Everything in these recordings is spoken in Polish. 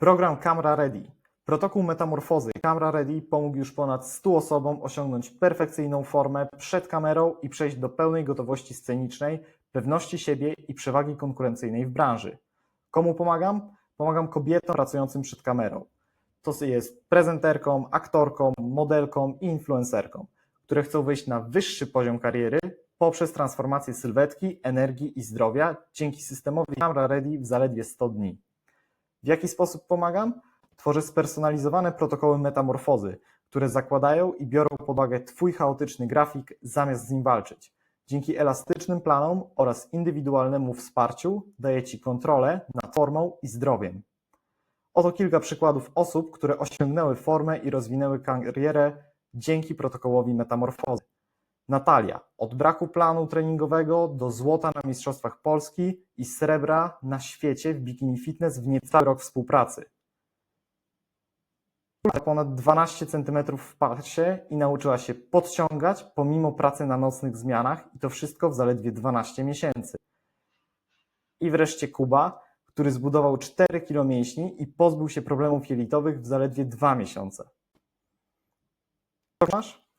Program Camera Ready. Protokół metamorfozy Camera Ready pomógł już ponad 100 osobom osiągnąć perfekcyjną formę przed kamerą i przejść do pełnej gotowości scenicznej, pewności siebie i przewagi konkurencyjnej w branży. Komu pomagam? Pomagam kobietom pracującym przed kamerą. To jest prezenterkom, aktorkom, modelkom i influencerkom, które chcą wyjść na wyższy poziom kariery poprzez transformację sylwetki, energii i zdrowia dzięki systemowi Camera Ready w zaledwie 100 dni. W jaki sposób pomagam? Tworzę spersonalizowane protokoły metamorfozy, które zakładają i biorą pod uwagę Twój chaotyczny grafik zamiast z nim walczyć. Dzięki elastycznym planom oraz indywidualnemu wsparciu daję Ci kontrolę nad formą i zdrowiem. Oto kilka przykładów osób, które osiągnęły formę i rozwinęły karierę dzięki protokołowi metamorfozy. Natalia, od braku planu treningowego do złota na Mistrzostwach Polski i srebra na świecie w bikini fitness w niecały rok współpracy. Ponad 12 cm w pasie i nauczyła się podciągać pomimo pracy na nocnych zmianach i to wszystko w zaledwie 12 miesięcy. I wreszcie Kuba, który zbudował 4 kg mięśni i pozbył się problemów jelitowych w zaledwie 2 miesiące. Co masz?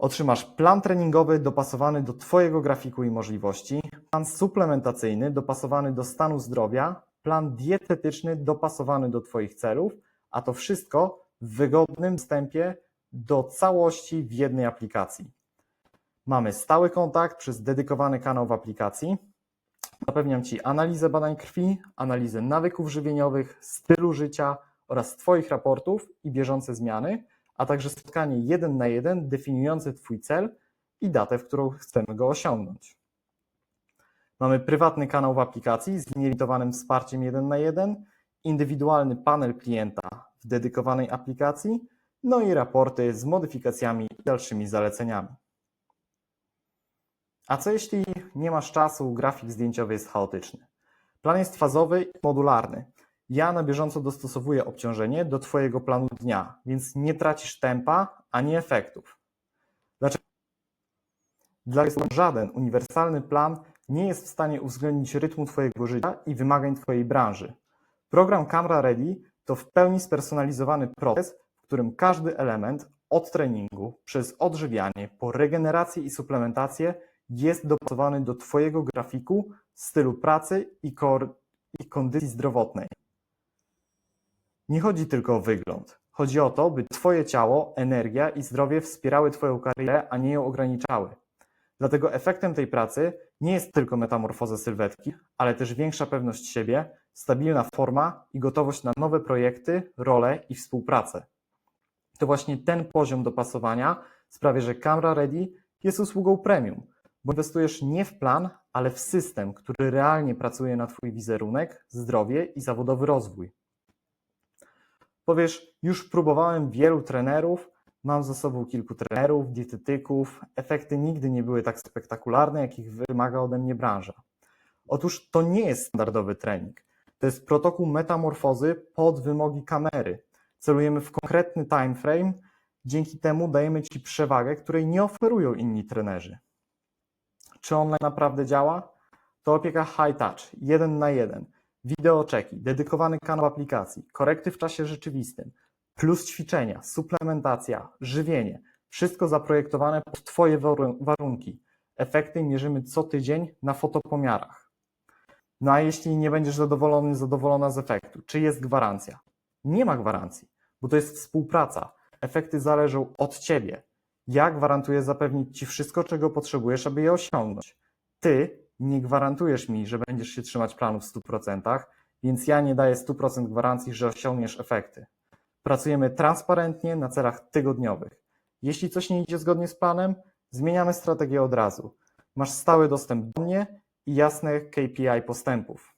Otrzymasz plan treningowy dopasowany do Twojego grafiku i możliwości, plan suplementacyjny dopasowany do stanu zdrowia, plan dietetyczny dopasowany do Twoich celów, a to wszystko w wygodnym wstępie do całości w jednej aplikacji. Mamy stały kontakt przez dedykowany kanał w aplikacji. Zapewniam Ci analizę badań krwi, analizę nawyków żywieniowych, stylu życia oraz Twoich raportów i bieżące zmiany, a także spotkanie jeden na jeden definiujące Twój cel i datę, w którą chcemy go osiągnąć. Mamy prywatny kanał w aplikacji z nielimitowanym wsparciem jeden na jeden, indywidualny panel klienta w dedykowanej aplikacji, no i raporty z modyfikacjami i dalszymi zaleceniami. A co jeśli nie masz czasu, grafik zdjęciowy jest chaotyczny? Plan jest fazowy i modularny. Ja na bieżąco dostosowuję obciążenie do Twojego planu dnia, więc nie tracisz tempa ani efektów. Dlaczego? Dlatego żaden uniwersalny plan nie jest w stanie uwzględnić rytmu Twojego życia i wymagań Twojej branży. Program Camera Ready to w pełni spersonalizowany proces, w którym każdy element od treningu przez odżywianie po regenerację i suplementację jest dopasowany do Twojego grafiku, stylu pracy i, i kondycji zdrowotnej. Nie chodzi tylko o wygląd. Chodzi o to, by Twoje ciało, energia i zdrowie wspierały Twoją karierę, a nie ją ograniczały. Dlatego efektem tej pracy nie jest tylko metamorfoza sylwetki, ale też większa pewność siebie, stabilna forma i gotowość na nowe projekty, role i współpracę. To właśnie ten poziom dopasowania sprawia, że Camera Ready jest usługą premium, bo inwestujesz nie w plan, ale w system, który realnie pracuje na Twój wizerunek, zdrowie i zawodowy rozwój. Powiesz, już próbowałem wielu trenerów, mam za sobą kilku trenerów, dietetyków, efekty nigdy nie były tak spektakularne, jakich wymaga ode mnie branża. Otóż to nie jest standardowy trening. To jest protokół metamorfozy pod wymogi kamery. Celujemy w konkretny time frame, dzięki temu dajemy Ci przewagę, której nie oferują inni trenerzy. Czy online naprawdę działa? To opieka high touch, jeden na jeden, wideo czeki, dedykowany kanał aplikacji, korekty w czasie rzeczywistym, plus ćwiczenia, suplementacja, żywienie. Wszystko zaprojektowane pod Twoje waru- warunki. Efekty mierzymy co tydzień na fotopomiarach. No a jeśli nie będziesz zadowolony, zadowolona z efektu, czy jest gwarancja? Nie ma gwarancji, bo to jest współpraca. Efekty zależą od Ciebie. Ja gwarantuję zapewnić Ci wszystko, czego potrzebujesz, aby je osiągnąć. Ty nie gwarantujesz mi, że będziesz się trzymać planu w 100%, więc ja nie daję 100% gwarancji, że osiągniesz efekty. Pracujemy transparentnie na celach tygodniowych. Jeśli coś nie idzie zgodnie z planem, zmieniamy strategię od razu. Masz stały dostęp do mnie i jasne KPI postępów.